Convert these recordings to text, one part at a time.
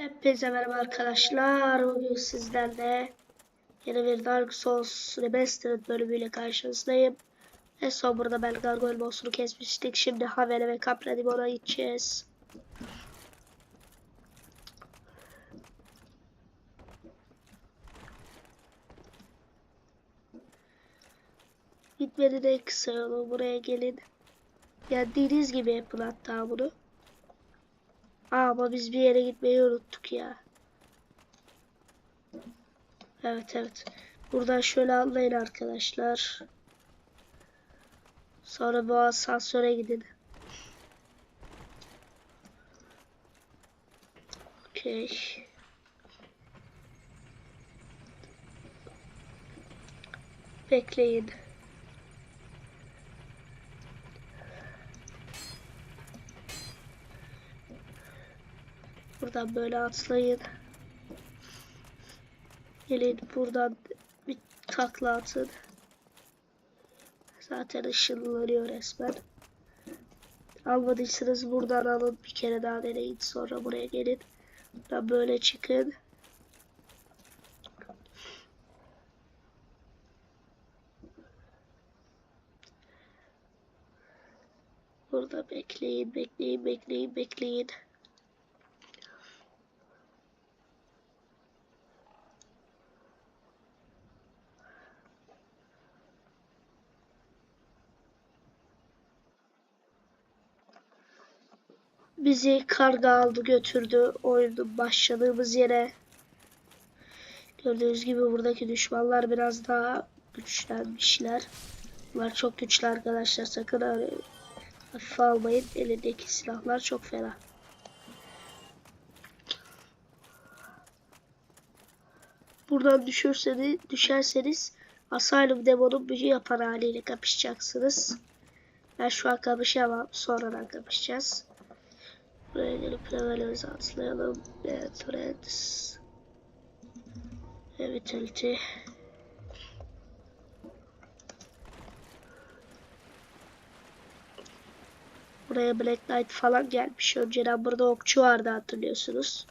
Hepinize merhaba arkadaşlar. Bugün sizlerle yeni bir Dark Souls Remastered bölümüyle karşınızdayım. En son burada ben Gargoyle boss'unu kesmiştik. Şimdi Havene ve Capra Dimon'a gideceğiz. Gitmenin en kısa yolu buraya gelin. Geldiğiniz gibi yapın hatta bunu. Ama biz bir yere gitmeyi unuttuk ya. Evet evet. Buradan şöyle atlayın arkadaşlar. Sonra bu asansöre gidin. Okey. Bekleyin. Buradan böyle atlayın. Gelin buradan bir takla atın. Zaten ışınlanıyor resmen. Almadıysanız buradan alın. Bir kere daha deneyin. Sonra buraya gelin. Buradan böyle çıkın. Burada bekleyin, bekleyin, bekleyin, bekleyin. Bizi karga aldı götürdü oyunun başladığımız yere. Gördüğünüz gibi buradaki düşmanlar biraz daha güçlenmişler. Bunlar çok güçlü arkadaşlar. Sakın hafife almayın. Elindeki silahlar çok fena. Buradan düşürseniz, düşerseniz Asylum Demon'un büyü yapan haliyle kapışacaksınız. Ben şu an kapışamam. Sonradan kapışacağız. Buraya gelip levelimizi atlayalım. Evet, Friends. Evet, ulti. Buraya Black Knight falan gelmiş. Önceden burada okçu vardı hatırlıyorsunuz.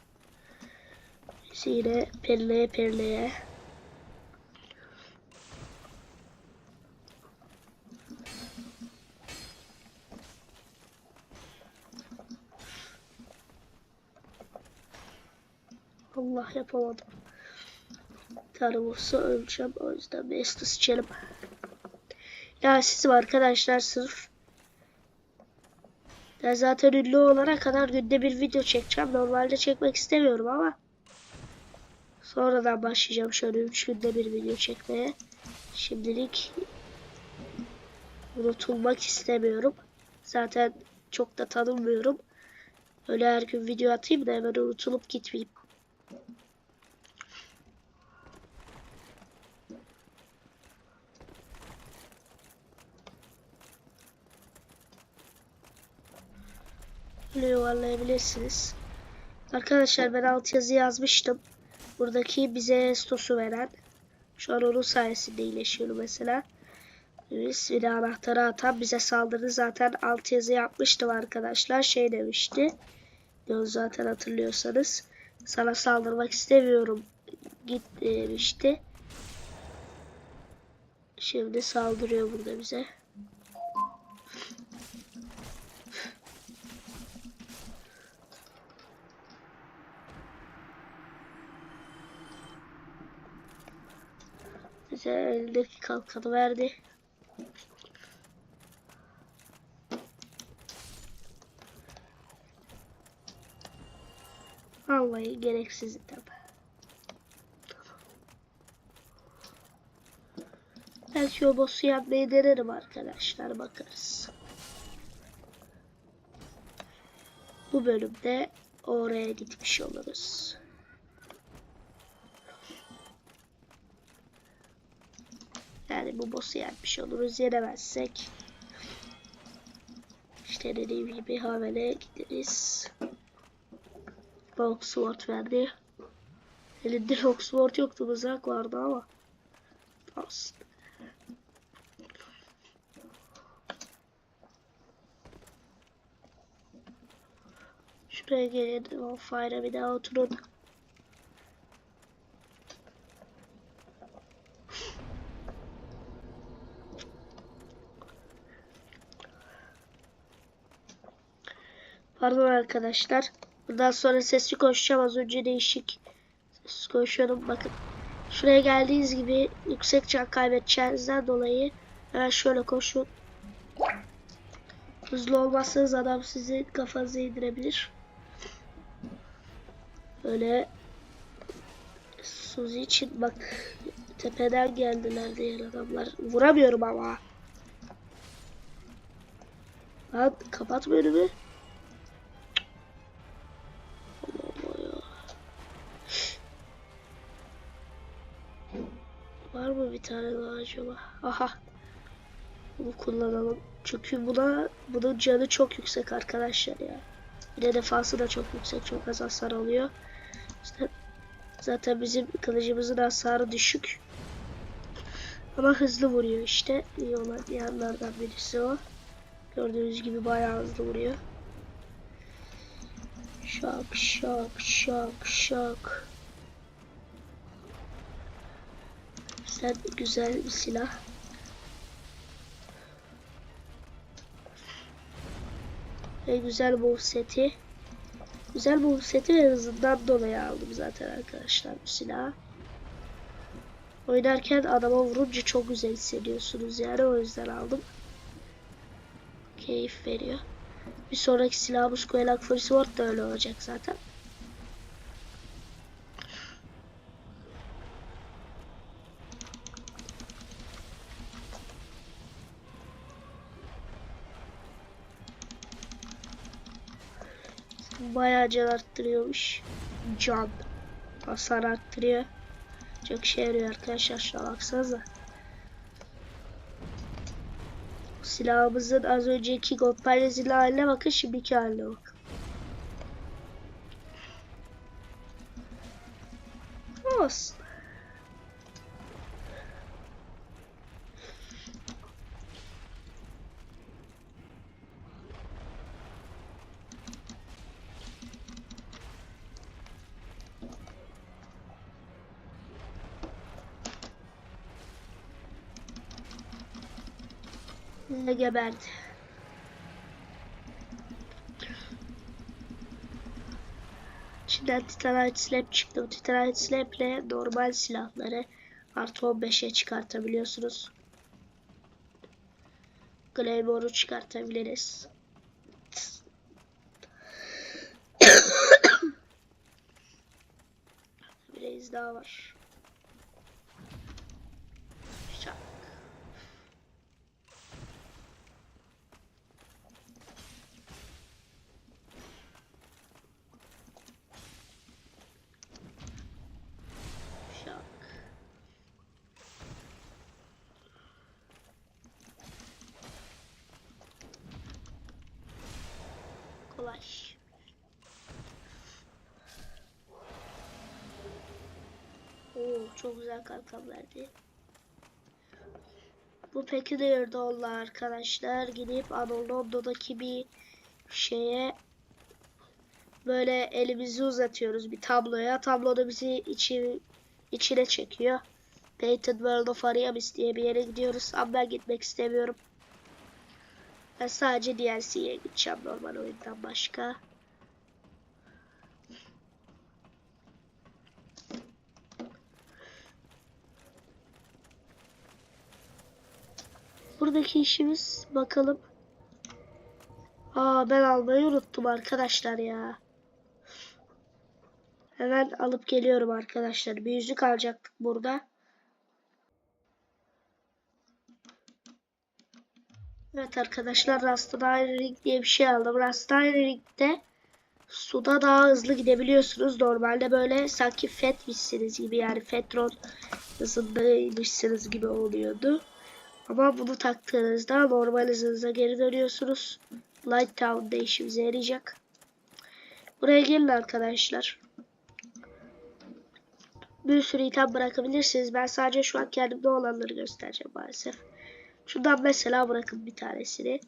Biz yine perleye perleye. Allah yapamadım. Vursa öleceğim. O yüzden bir estes içelim. Ya sizim arkadaşlar sırf ben zaten ünlü olana kadar günde bir video çekeceğim. Normalde çekmek istemiyorum ama sonradan başlayacağım şöyle 3 günde bir video çekmeye. Şimdilik unutulmak istemiyorum. Zaten çok da tanınmıyorum. Öyle her gün video atayım da hemen unutulup gitmeyeyim. Böyle yuvarlayabilirsiniz. Arkadaşlar ben altyazı yazmıştım. Buradaki bize stosu veren. Şu an onun sayesinde iyileşiyor mesela. Biz bir anahtarı atan bize saldırdı. Zaten altyazı yapmıştım arkadaşlar. Şey demişti. Diyor zaten hatırlıyorsanız. Sana saldırmak istemiyorum. Git demişti. Şimdi saldırıyor burada bize. Bize eldeki kalkanı verdi. Vallahi gereksiz tabi. Belki o boss'u yapmayı denerim arkadaşlar bakarız. Bu bölümde oraya gitmiş oluruz. Yani bu boss'u yenmiş oluruz. Yenemezsek işte dediğim gibi Havel'e gideriz. Oxford verdi. Elinde Oxford yoktu mızrak vardı ama. Olsun. Şuraya gelin. O fire'a bir daha oturun. Pardon arkadaşlar. Bundan sonra sesli konuşacağım. Az önce değişik sessiz konuşuyordum. Bakın. Şuraya geldiğiniz gibi yüksek can kaybedeceğinizden dolayı hemen şöyle koşun. Hızlı olmazsanız adam sizi kafanıza indirebilir. Böyle Suzi için bak tepeden geldiler diğer adamlar. Vuramıyorum ama. Lan kapatma önümü. Bir tane daha acaba? Aha. Bunu kullanalım. Çünkü buna bunun canı çok yüksek arkadaşlar ya. Bir de defansı da çok yüksek. Çok az hasar alıyor. Zaten bizim kılıcımızın hasarı düşük. Ama hızlı vuruyor işte. İyi olan yanlardan birisi o. Gördüğünüz gibi bayağı hızlı vuruyor. Şak şak şak şak. Sen güzel bir silah. Ve güzel move seti. Güzel move seti ve hızından dolayı aldım zaten arkadaşlar bu silahı. Oynarken adama vurunca çok güzel hissediyorsunuz yani o yüzden aldım. Keyif veriyor. Bir sonraki silahımız Koelak Fury Sword da öyle olacak zaten. Bayağı can arttırıyormuş. Can. Hasar arttırıyor. Çok şey yarıyor arkadaşlar. Şuna baksanıza. Silahımızın az önceki gold palezili haline bakın. Şimdiki haline bakın. Olsun. Ve geberdi. İçinden Titanite Slap çıktı. Titanite Slap ile normal silahları artı 15'e çıkartabiliyorsunuz. Claymore'u çıkartabiliriz. Bir daha var. Şak. Şak. Kolay. Oo, çok güzel kalkan. Bu peki de yerde oldu arkadaşlar. Gidip Anadolu'daki bir şeye böyle elimizi uzatıyoruz bir tabloya. Tabloda bizi içi, içine çekiyor. Painted World of Ariamis diye bir yere gidiyoruz. Ama ben gitmek istemiyorum. Ben sadece DLC'ye gideceğim normal oyundan başka. Buradaki işimiz bakalım. Aa ben almayı unuttum arkadaşlar ya. Hemen alıp geliyorum arkadaşlar. Bir yüzük alacaktık burada. Evet arkadaşlar Rastline Ring diye bir şey aldım. Rastline Ring'de suda daha hızlı gidebiliyorsunuz. Normalde böyle sanki fetmişsiniz gibi yani Fetron hızındaymışsınız gibi oluyordu. Ama bunu taktığınızda normal hızınıza geri dönüyorsunuz. Light Town'da işimize yarayacak. Buraya gelin arkadaşlar. Bir sürü item bırakabilirsiniz. Ben sadece şu an kendimde olanları göstereceğim maalesef. Şundan mesela bırakın bir tanesini.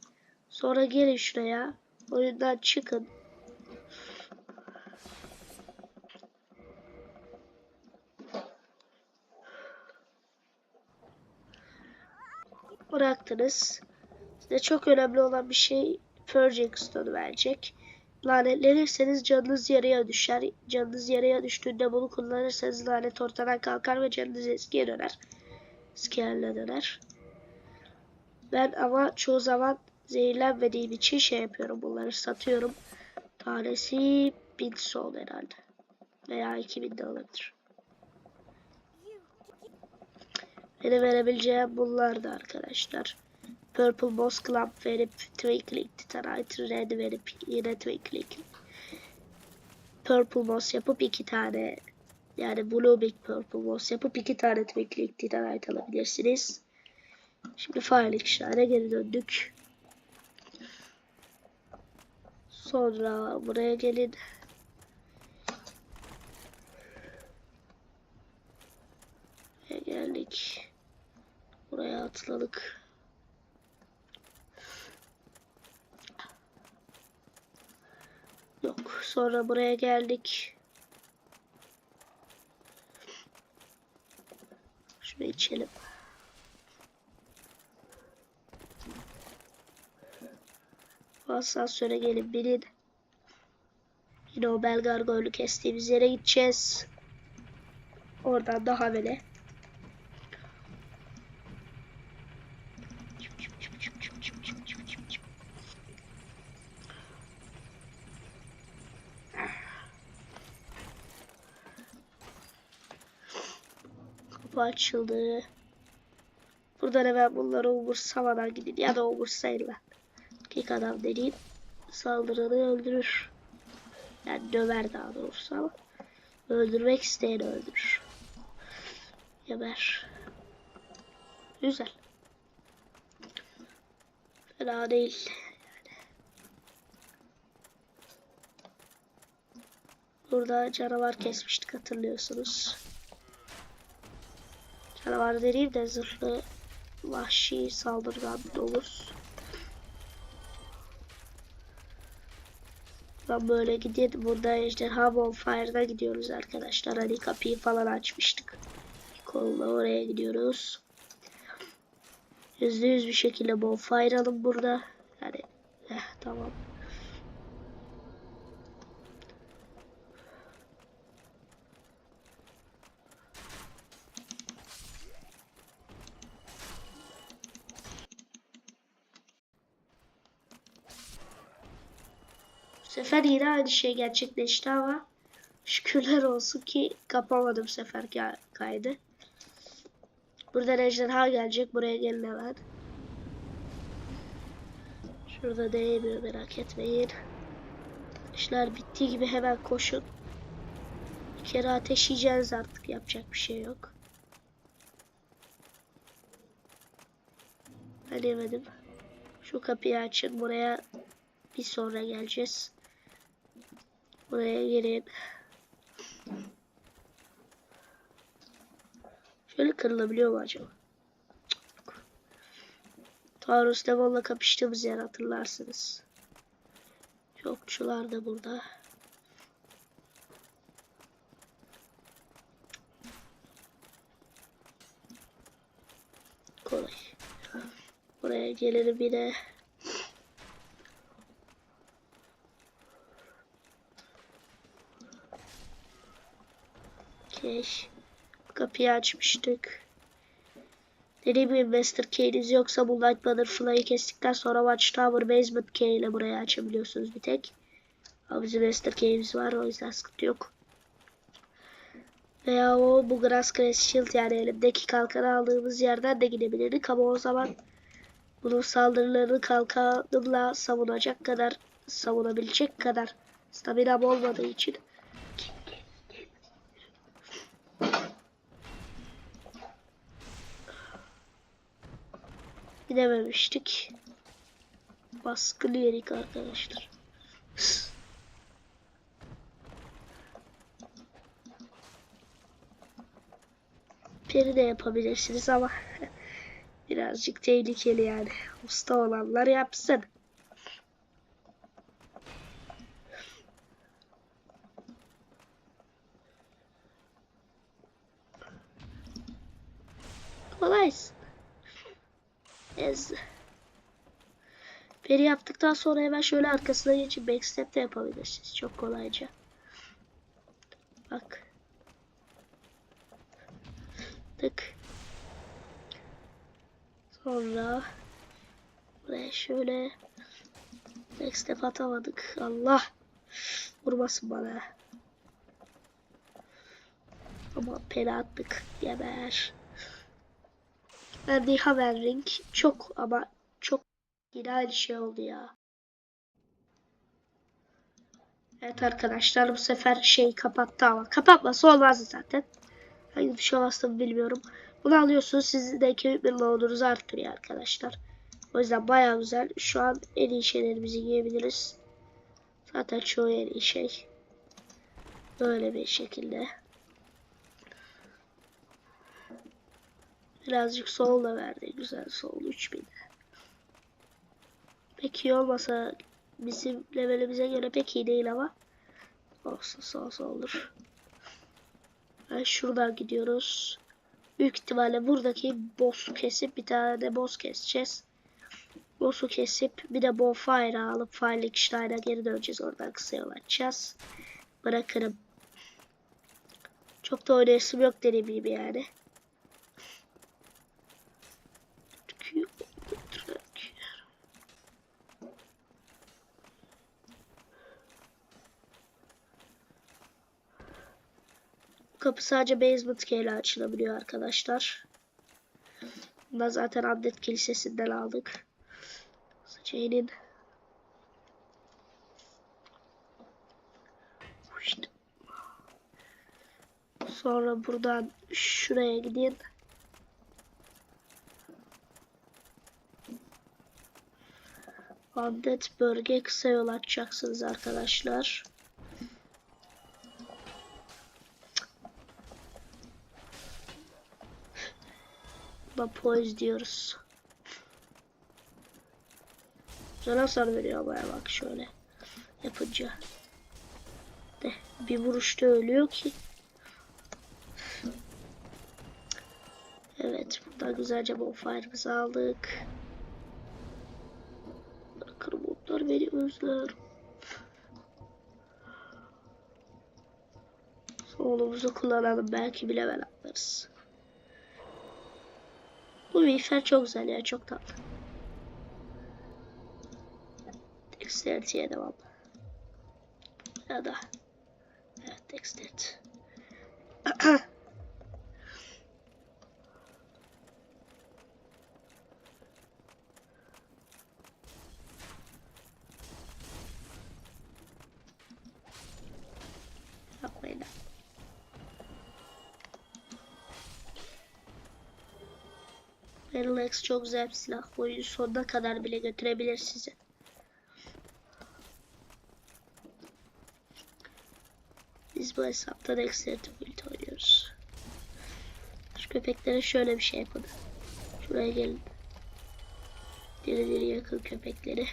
Sonra gelin şuraya. Oyundan çıkın. Bıraktınız. Size çok önemli olan bir şey Purging Stone'u verecek. Lanetlenirseniz canınız yarıya düşer. Canınız yarıya düştüğünde bunu kullanırsanız lanet ortadan kalkar ve canınız eskiye döner. Eski döner. Ben ama çoğu zaman zehirlenmediğim için şey yapıyorum. Bunları satıyorum. Tanesi 1000 sol herhalde. Veya 2000 de olabilir. Benim verebileceğim bunlar da arkadaşlar. Purple Boss Club verip Twinkling Titanite Red verip yine Twinkling. Purple Boss yapıp iki tane yani Blue Big Purple Boss yapıp iki tane Twinkling Titanite alabilirsiniz. Şimdi Fire işlerine geri döndük. Sonra buraya gelin. Buraya geldik. Buraya atladık. Yok. Sonra buraya geldik. Şunu içelim. Asansöre gelin binin. Yine o Belgargoylu kestiğimiz yere gideceğiz. Oradan daha böyle. Açıldı. Buradan hemen bunları umursamadan gidin ya da umursayın lan. İlk adam dediğim saldıranı öldürür. Yani döver daha doğrusu ama öldürmek isteyeni öldürür. Geber. Güzel. Fena değil. Yani. Burada canavar kesmiştik hatırlıyorsunuz. Canavar dediğim de zırhlı vahşi saldırgan domuz. Ben böyle gidelim. Burada Ejderha Bonfire'da gidiyoruz arkadaşlar. Hani kapıyı falan açmıştık. Kolla oraya gidiyoruz. Yüzde yüz bir şekilde Bonfire alın burada. Yani eh, tamam. Sefer yine aynı şey gerçekleşti ama şükürler olsun ki kapamadım sefer kaydı. Burada ejderha gelecek. Buraya gelin hemen. Şurada değmiyor merak etmeyin. İşler bittiği gibi hemen koşun. Bir kere ateş yiyeceğiz artık. Yapacak bir şey yok. Ben yemedim. Şu kapıyı açın. Buraya bir sonra geleceğiz. Buraya gelin. Şöyle kırılabiliyor mu acaba? Taurus Demon'la kapıştığımız yer hatırlarsınız. Yokçular da burada. Kolay. Buraya gelelim bir de. Okay. Kapıyı açmıştık. Dediğim gibi Master Key'iniz yoksa bu Light Butterfly'ı kestikten sonra Watchtower Basement Key ile burayı açabiliyorsunuz bir tek. Ama bizim Master Key'imiz var o yüzden sıkıntı yok. Veya o bu Grass Grass Shield yani elimdeki kalkanı aldığımız yerden de gidebilirdik ama o zaman bunun saldırılarını kalkanımla savunacak kadar savunabilecek kadar staminam olmadığı için gidememiştik. Baskılı yedik arkadaşlar. Peri de yapabilirsiniz ama birazcık tehlikeli yani. Usta olanlar yapsın. Kolaysın. Ez. Peri yaptıktan sonra hemen şöyle arkasına geçip backstep de yapabilirsiniz. Çok kolayca. Bak. Tık. Sonra buraya şöyle backstep atamadık. Allah. Vurmasın bana. Ama peri attık. Geber. Verdiği Havering çok ama çok aynı şey oldu ya. Evet arkadaşlar bu sefer şey kapattı ama kapatması olmazdı zaten. Hangi bir şey bastım bilmiyorum. Bunu alıyorsunuz sizin de equipment load'unuzu arttırıyor arkadaşlar. O yüzden bayağı güzel. Şu an en iyi şeylerimizi giyebiliriz. Zaten çoğu en iyi şey. Böyle bir şekilde. Birazcık sol da verdi. Güzel sol 3000. Pek iyi olmasa bizim levelimize göre pek iyi değil ama olsun sağ olsun olur. Ben şuradan gidiyoruz. Büyük ihtimalle buradaki boss'u kesip bir tane de boss keseceğiz. Boss'u kesip bir de bonfire alıp Firelichtstein'a geri döneceğiz. Oradan kısa yol açacağız. Bırakırım. Çok da oynayasım yok dediğim gibi yani. Kapı sadece basement key ile açılabiliyor arkadaşlar. Bunu zaten Undead Kilisesi'nden aldık. İşte. Sonra buradan şuraya gidin. Undead bölge kısa yol açacaksınız arkadaşlar. Da poise diyoruz. Güzel hasar veriyor baya bak şöyle yapınca. De bir vuruşta ölüyor ki. Evet burada güzelce bonfire'ımızı aldık. Beni özler. Solumuzu kullanalım belki bile ben atlarız. Bu miğfer çok güzel ya çok tatlı. Dexterity'ye devam. Ya da evet Dexterity. Yapmayın. Parallax çok güzel bir silah. Oyunu sonuna kadar bile götürebilir sizi. Biz bu hesapta Dexterity Build oynuyoruz. Şu köpeklere şöyle bir şey yapın. Şuraya gelin. Diri diri yakın köpekleri.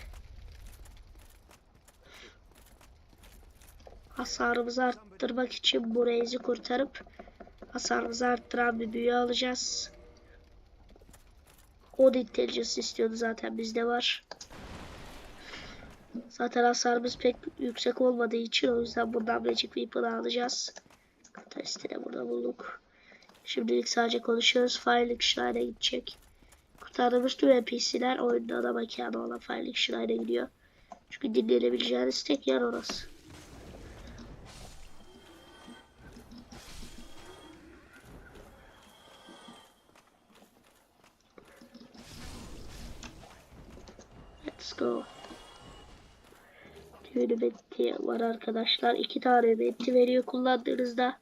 Hasarımızı arttırmak için bu reizi kurtarıp hasarımızı arttıran bir büyü alacağız. O da intelligence istiyordu zaten bizde var. Zaten hasarımız pek yüksek olmadığı için o yüzden buradan Magic Weapon alacağız. De burada bulduk. Şimdilik sadece konuşuyoruz. Firelink Shrine'e gidecek. Kurtardığımız tüm NPC'ler oyunda ana mekanı olan Firelink Shrine'e gidiyor. Çünkü dinlenebileceğiniz tek yer orası. Go. Düğünü benti var arkadaşlar. İki tane benti veriyor kullandığınızda.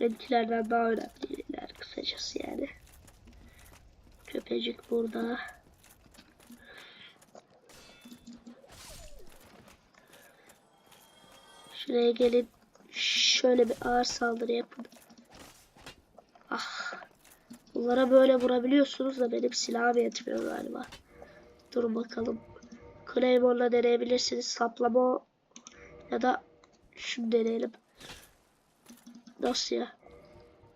Bentilerden daha önemliler kısacası yani. Köpecik burada. Şuraya gelin. Şöyle bir ağır saldırı yapın. Ah. Bunlara böyle vurabiliyorsunuz da benim silahım yetmiyor galiba. Durun bakalım. Claymore'la deneyebilirsiniz. Saplama ya da şunu deneyelim. Nasıl ya?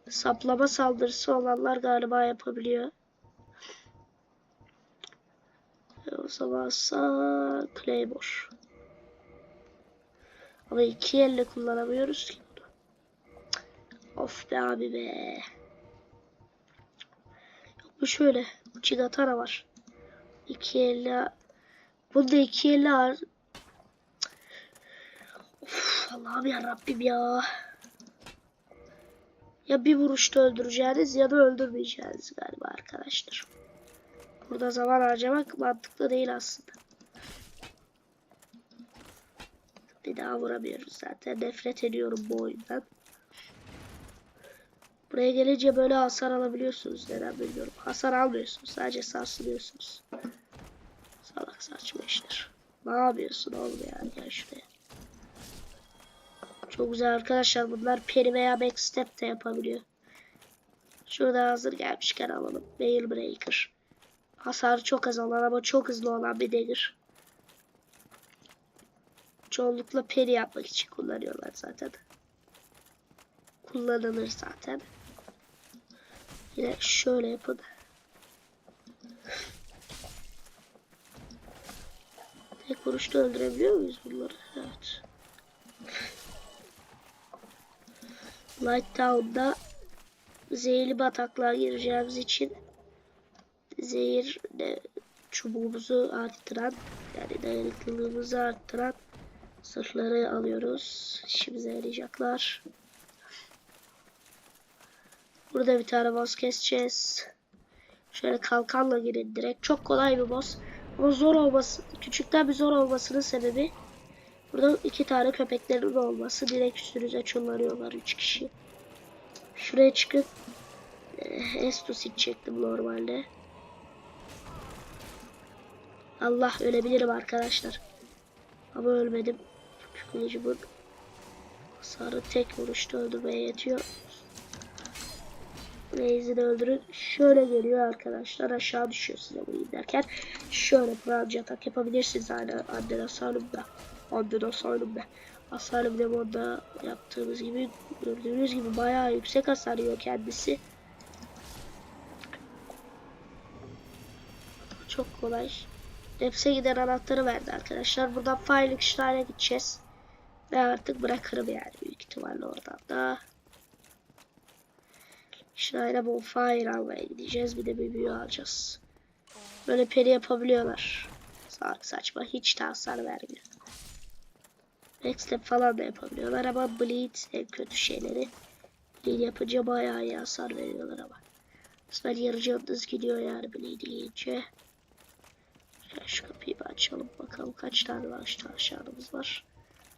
Saplama saldırısı olanlar galiba yapabiliyor. O zamansa Claymore. Ama iki elle kullanamıyoruz ki bunu. Of be abi be. Yok bu şöyle. Chigatara var. İki elle. Bunda iki elle. Cık. Of Allah'ım ya Rabbim ya. Ya bir vuruşta öldüreceğiniz ya da öldürmeyeceğiniz galiba arkadaşlar. Burada zaman harcamak mantıklı değil aslında. Bir daha vuramıyoruz zaten. Nefret ediyorum bu oyundan. Buraya gelince böyle hasar alabiliyorsunuz. Neden bilmiyorum. Hasar almıyorsunuz. Sadece sarsılıyorsunuz. Salak saçma işler. Ne yapıyorsun oğlum yani? Gel şuraya. Çok güzel arkadaşlar. Bunlar peri veya backstep de yapabiliyor. Şurada hazır gelmişken alalım. Veil Breaker. Hasarı çok az olan ama çok hızlı olan bir dagger. Çoğunlukla peri yapmak için kullanıyorlar zaten. Kullanılır zaten. Yine şöyle yapın. Tek vuruşta öldürebiliyor muyuz bunları? Evet. Light Town'da zehirli bataklığa gireceğimiz için zehir de çubuğumuzu arttıran yani dayanıklılığımızı arttıran sırtları alıyoruz. İşimize yarayacaklar. Burada bir tane boss keseceğiz. Şöyle kalkanla girin direkt. Çok kolay bir boss. Ama zor olması, küçükten bir zor olmasının sebebi burada iki tane köpeklerin olması. Direkt üstünüze çullanıyorlar üç kişi. Şuraya çıkıp eh, Estus çektim normalde. Allah ölebilirim arkadaşlar. Ama ölmedim. Kılıcımın hasarı tek vuruşta öldürmeye yetiyor. De öldürün. Şöyle geliyor arkadaşlar. Aşağı düşüyor size bunu derken. Şöyle pravcı atak yapabilirsiniz. Aynı Anden Asylum'da. Anden Asylum'da. Asylum Demon'da yaptığımız gibi gördüğünüz gibi bayağı yüksek hasar yiyor kendisi. Çok kolay. Deps'e giden anahtarı verdi arkadaşlar. Buradan Feilichstein'e gideceğiz. Ve artık bırakırım yani büyük ihtimalle oradan da. Schneider Bonfire almaya gideceğiz. Bir de bir büyü alacağız. Böyle peri yapabiliyorlar. Sağlık saçma. Hiç de hasar vermiyor. Backstep falan da yapabiliyorlar ama Bleed en kötü şeyleri. Bleed yapınca bayağı iyi hasar veriyorlar ama. Aslında yarı canınız gidiyor yani Bleed yiyince. Şu kapıyı bir açalım bakalım kaç tane var işte aşağımız var.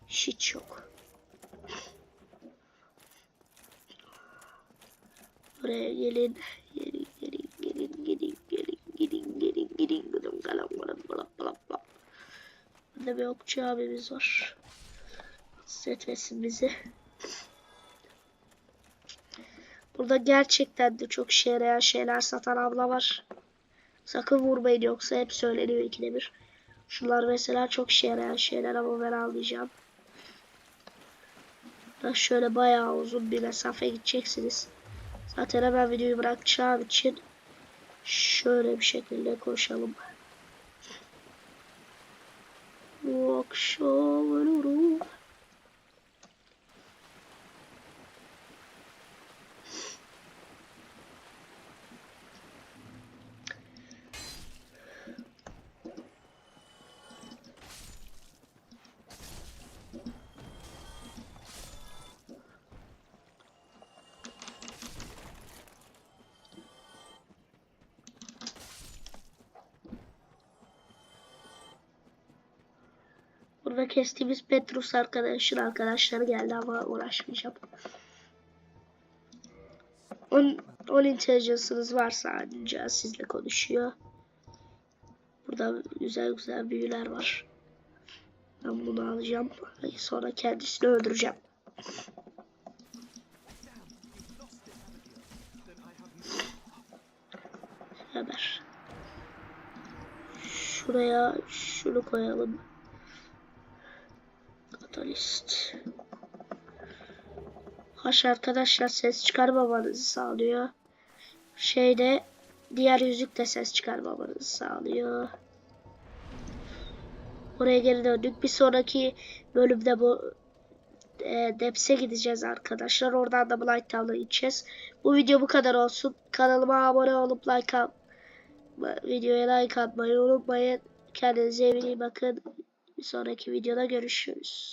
Hiç yok. Buraya gelin. Gelin gelin gelin gelin gelin gelin gelin gelin gelin galam galam galam galam galam. Burada bir okçu abimiz var. Rahatsız etmesin bizi. Burada gerçekten de çok işe yarayan şeyler satan abla var. Sakın vurmayın yoksa hep söyleniyor ikide bir. Şunlar mesela çok işe yarayan şeyler ama ben almayacağım. Şöyle bayağı uzun bir mesafe gideceksiniz. Zaten hemen videoyu bırakacağım için şöyle bir şekilde koşalım. Bu akşam kestiğimiz Petrus arkadaşın arkadaşları geldi ama uğraşmayacağım. 10 10 intelligence'ınız varsa ancak sizle konuşuyor. Burada güzel güzel büyüler var. Ben bunu alacağım. Sonra kendisini öldüreceğim. Haber. Şuraya şunu koyalım. Katalist. Haş arkadaşlar ses çıkarmamanızı sağlıyor. Şeyde diğer yüzük de ses çıkarmamanızı sağlıyor. Oraya geri döndük. Bir sonraki bölümde bu e, Deps'e gideceğiz arkadaşlar. Oradan da Blind Town'a gideceğiz. Bu video bu kadar olsun. Kanalıma abone olup like at, videoya like atmayı unutmayın. Kendinize iyi bakın. Bir sonraki videoda görüşürüz.